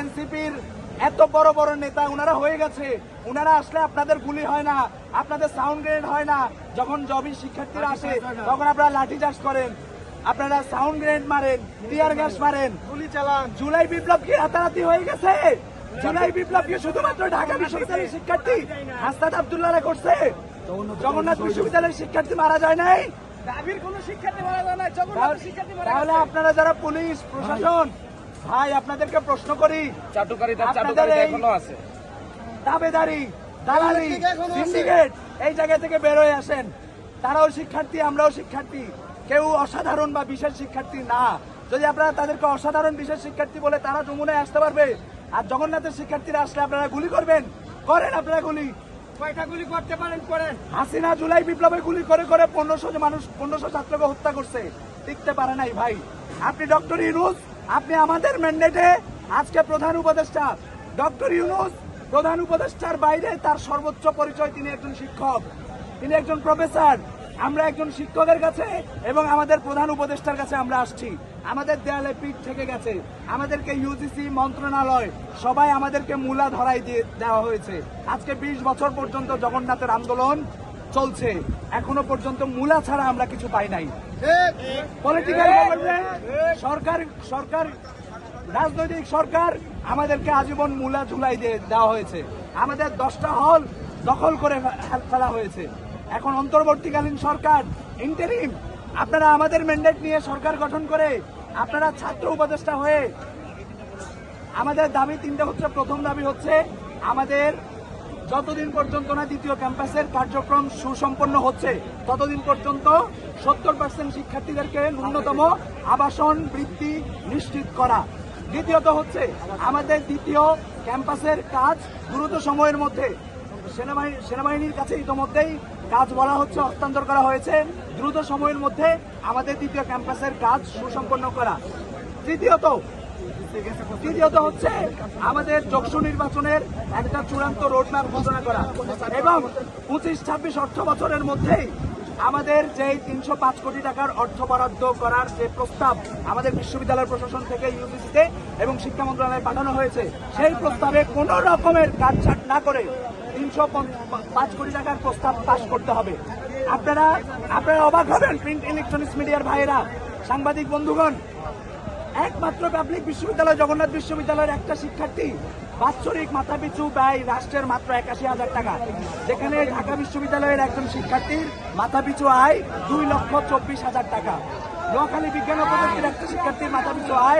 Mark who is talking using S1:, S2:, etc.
S1: এনসিপির এত বড় বড় নেতা ওনারা হয়ে গেছে। ওনারা আসলে আপনাদের গুলি হয় না আপনাদের সাউন্ড গ্রেনেড হয় না। যখন জবি শিক্ষার্থীরা আসে তখন আপনারা লাঠি চার্জ করেন। আপনারা সাউন্ড গ্রেনেড মারেন টিয়ার গ্যাস মারেন। গুলি চালান। জুলাই বিপ্লব কি রাতারাতি হয়ে গেছে। জুলাই বিপ্লব কি শুধুমাত্র ঢাকা বিশ্ববিদ্যালয়ের শিক্ষার্থী হাসনাত আবদুল্লাহরা করছে। জগন্নাথ বিশ্ববিদ্যালয়ের শিক্ষার্থী মারা যায় নাই।
S2: দাবির কোন শিক্ষার্থী মারা যায় না। জগন্নাথ শিক্ষার্থী মারা
S1: তাহলে আপনারা যারা পুলিশ প্রশাসন ভাই আপনাদেরকে প্রশ্ন করি।
S3: আছে।
S1: দাবেদারি দালালি সিন্ডিকেট এই জায়গা থেকে বের হয়ে আসেন। তারাও শিক্ষার্থী আমরাও শিক্ষার্থী। কেউ অসাধারণ বা বিশেষ শিক্ষার্থী না। যদি আপনারা তাদেরকে অসাধারণ বিশেষ শিক্ষার্থী বলে তারা যমুনায় আসতে পারবে আর জগন্নাথের শিক্ষার্থীরা আসলে আপনারা গুলি করবেন করেন আপনারা গুলি।
S2: কয়টা গুলি করতে পারেন করেন।
S1: হাসিনা জুলাই বিপ্লবে গুলি করে করে পনেরোশো মানুষ পনেরোশো ছাত্রকে হত্যা করছে। টিকতে পারে নাই ভাই। আপনি ডক্টর ইউনুস আপনি আমাদের ম্যান্ডেটে আজকে প্রধান উপদেষ্টা, ডক্টর ইউনুস, প্রধান উপদেষ্টার বাইরে তার সর্বোচ্চ পরিচয় তিনি একজন শিক্ষক। তিনি একজন প্রফেসর আমরা একজন শিক্ষকের কাছে এবং আমাদের প্রধান উপদেষ্টার কাছে আমরা আসছি। আমাদের দেয়ালে পিঠ থেকে গেছে। আমাদেরকে ইউজিসি মন্ত্রণালয়, সবাই আমাদেরকে মূলা ধরাই দিয়ে দেওয়া হয়েছে। আজকে বিশ বছর পর্যন্ত জগন্নাথের আন্দোলন চলছে। এখনও পর্যন্ত মূলা ছাড়া আমরা কিছু পাই নাই। পলিটিক্যাল গভর্নমেন্ট সরকার সরকার রাজনৈতিক সরকার আমাদেরকে আজীবন মূলা ঝুলাই দিয়ে দেওয়া হয়েছে। আমাদের দশটা হল দখল করে ফেলা হয়েছে। এখন অন্তর্বর্তীকালীন সরকার ইন্টারিম আপনারা আমাদের ম্যান্ডেট নিয়ে সরকার গঠন করে আপনারা ছাত্র উপদেষ্টা হয়ে আমাদের দাবি তিনটা হচ্ছে প্রথম দাবি হচ্ছে আমাদের যতদিন পর্যন্ত না দ্বিতীয় ক্যাম্পাসের কার্যক্রম সুসম্পন্ন হচ্ছে, ততদিন পর্যন্ত সত্তর পার্সেন্ট শিক্ষার্থীদেরকে ন্যূনতম আবাসন বৃদ্ধি নিশ্চিত করা। দ্বিতীয়ত হচ্ছে, আমাদের দ্বিতীয় ক্যাম্পাসের কাজ দ্রুত সময়ের মধ্যে। সেনাবাহিনী সেনাবাহিনীর কাছে ইতোমধ্যেই কাজ বলা হচ্ছে, হস্তান্তর করা হয়েছে। দ্রুত সময়ের মধ্যে আমাদের দ্বিতীয় ক্যাম্পাসের কাজ সুসম্পন্ন করা। তৃতীয়ত তৃতীয়ত হচ্ছে আমাদের যক্ষু নির্বাচনের একটা চূড়ান্ত রোডম্যাপ ঘোষণা করা। এবং পঁচিশ, ছাব্বিশ, অর্থ বছরের মধ্যেই আমাদের যে তিনশো পাঁচ কোটি টাকার অর্থ বরাদ্দ করার যে প্রস্তাব আমাদের বিশ্ববিদ্যালয় প্রশাসন থেকে ইউজিসিতে এবং শিক্ষা মন্ত্রণালয়ে পাঠানো হয়েছে, সেই প্রস্তাবে কোনো রকমের কাটছাট না করে তিনশো পাঁচ কোটি টাকার প্রস্তাব পাশ করতে হবে। আপনারা আপনারা অবাক হবেন প্রিন্ট ইলেকট্রনিক্স মিডিয়ার ভাইয়েরা, সাংবাদিক বন্ধুগণ একমাত্র পাবলিক বিশ্ববিদ্যালয়, জগন্নাথ বিশ্ববিদ্যালয়ের একটা শিক্ষার্থী বাৎসরিক মাথাপিছু ব্যয় রাষ্ট্রের মাত্র একাশি হাজার টাকা। যেখানে ঢাকা বিশ্ববিদ্যালয়ের একজন শিক্ষার্থীর মাথাপিছু আয় দুই লক্ষ চব্বিশ হাজার টাকা। নোয়াখালী বিজ্ঞান প্রযুক্তির একটা শিক্ষার্থীর মাথাপিছু আয়